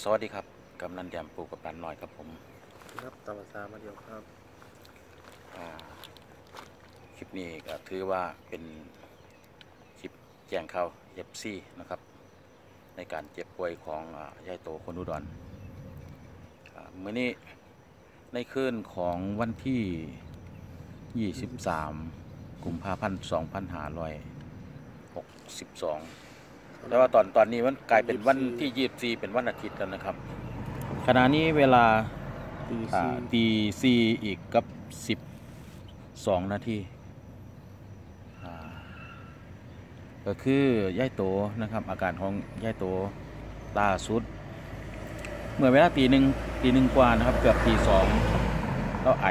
สวัสดีครับกำนันแยมปลูกกับปันน้อยครับผม ครับตามภาษามาเดียวครับอ่าคลิปนี้ก็ถือว่าเป็นคลิปแจ้งข่าวเย็บซี่นะครับ ในการเจ็บป่วยของอ่ายายโตคนอุดรอ่ามื่อนี้ในคืนของวันที่ 23 กุมภาพันธ์ 2562 แต่ว่าตอนตอนนี้มันกลายเป็นวันที่24เป็นวันอาทิตย์แล้วนะครับ ขณะนี้เวลาตีอ่าสี่ตีสี่อีกกับสิบสองนาทีอ่าก็คือย่ายโตนะครับอาการของย่ายโตล่าสุด เมื่อเวลาตีหนึ่งตีหนึ่งกว่านะครับ เกือบตีสองเราไอ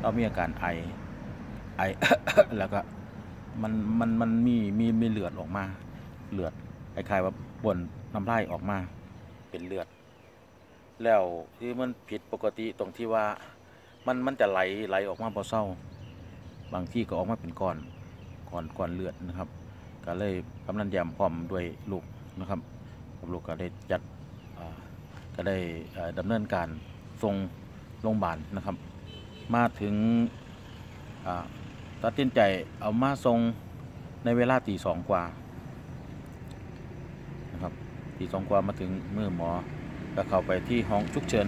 เรามีอาการไอไอแล้วก็มันมันมันมีมีมีเลือดออกมา เลือดคล้ายๆว่าบนน้ำลายออกมาเป็นเลือด แล้วที่มันผิดปกติตรงที่ว่ามันมันจะไหลไหลออกมาพอเศร้า บางที่ก็ออกมาเป็นก้อนก้อนก้อนเลือดนะครับ ก็เลยกำนันแยมพร้อมด้วยลูกนะครับกับลูกก็ได้จัดก็ได้ดำเนินการส่งโรงพยาบาลนะครับ มาถึงตัดสินใจเอามาส่งในเวลาตีสองกว่า ตีสองกว่ามาถึงมือหมอก็เข้าไปที่ห้องฉุกเฉิน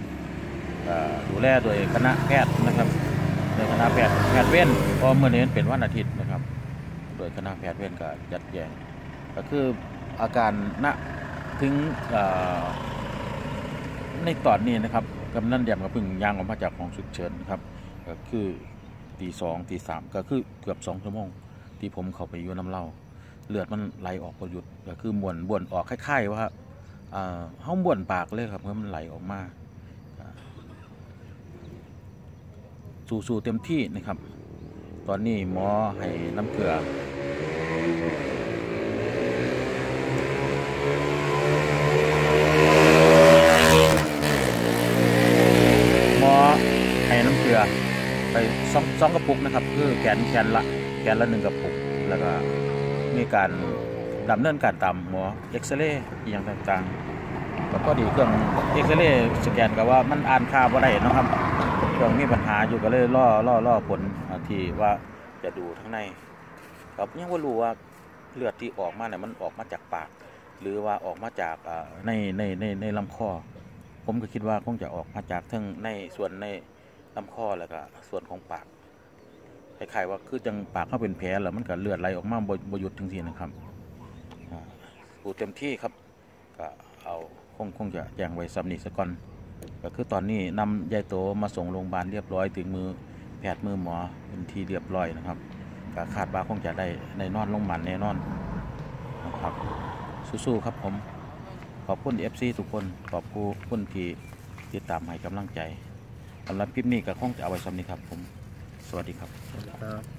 ดูแลโดยคณะแพทย์นะครับโดยคณะแพทย์แพทย์เว้นเพราะเมื่อนี้เป็นวันอาทิตย์นะครับ โดยคณะแพทย์เว้นก็จัดแจงก็คืออาการณถึงในตอนนี้นะครับกำนันแยมก็เพิ่งย่างออกมาจากห้องฉุกเฉินนะครับก็คือตีสองตีสามก็คือเกือบสองชั่วโมงที่ผมเข้าไปอยู่น้ำเล่า เลือดมันไหลออกประยุดก็คือมวนบวนออกคล้ายๆว่าอ่าห้องบ้วนปากเลยครับเพื่อมันไหลออกมาสู่ๆเต็มที่นะครับ ตอนนี้หมอให้น้ำเกลือหมอให้น้ำเกลือไปสองสองกระปุกนะครับ คือแขนแขนละแขนละหนึ่งกระปุกแล้วก็ มีการดำเนินการตามหมอเอ็กซเรย์อหย่างต่างๆก็พอดีเครื่องเอ็กซเรย์สแกนก็ว่ามันอ่านค่าบ่ได้เนาะครับเครื่องมีปัญหาอยู่ก็เลยล่อล่อล่อผลที่ว่าจะดูข้งในครับยังว่ารู้ว่าเลือดที่ออกมาเนี่ยมันออกมาจากปาก หรือว่าออกมาจากในในในในลำคอ ผมก็คิดว่าคงจะออกมาจากทั้งในส่วนในลำคอแล้วก็ส่วนของปาก คล้ายๆว่าคือจังปากเขาเป็นแผลแล้วมันก็เลือดไหลออกมาบ่บหยุดทั้งทีนะครับอ่าดูเต็มที่ครับก็เอาคงคงจะแจ้งไว้สำนีสก่อนก็คือตอนนี้นำยายโตมาส่งโรงพยาบาลเรียบร้อยถึงมือแพทย์มือหมอเป็นทีเรียบร้อยนะครับก็คาดว่าคงจะได้ในนอนโรงพยาบาลแน่นอนนะครับสู้ๆครับผมขอบคุณ FC ทุกคนขอบคุณที่ติดตามให้กำลังใจสำหรับคลิปนี้ก็คงจะเอาไว้สำนี้ครับผม สวัสดีครับ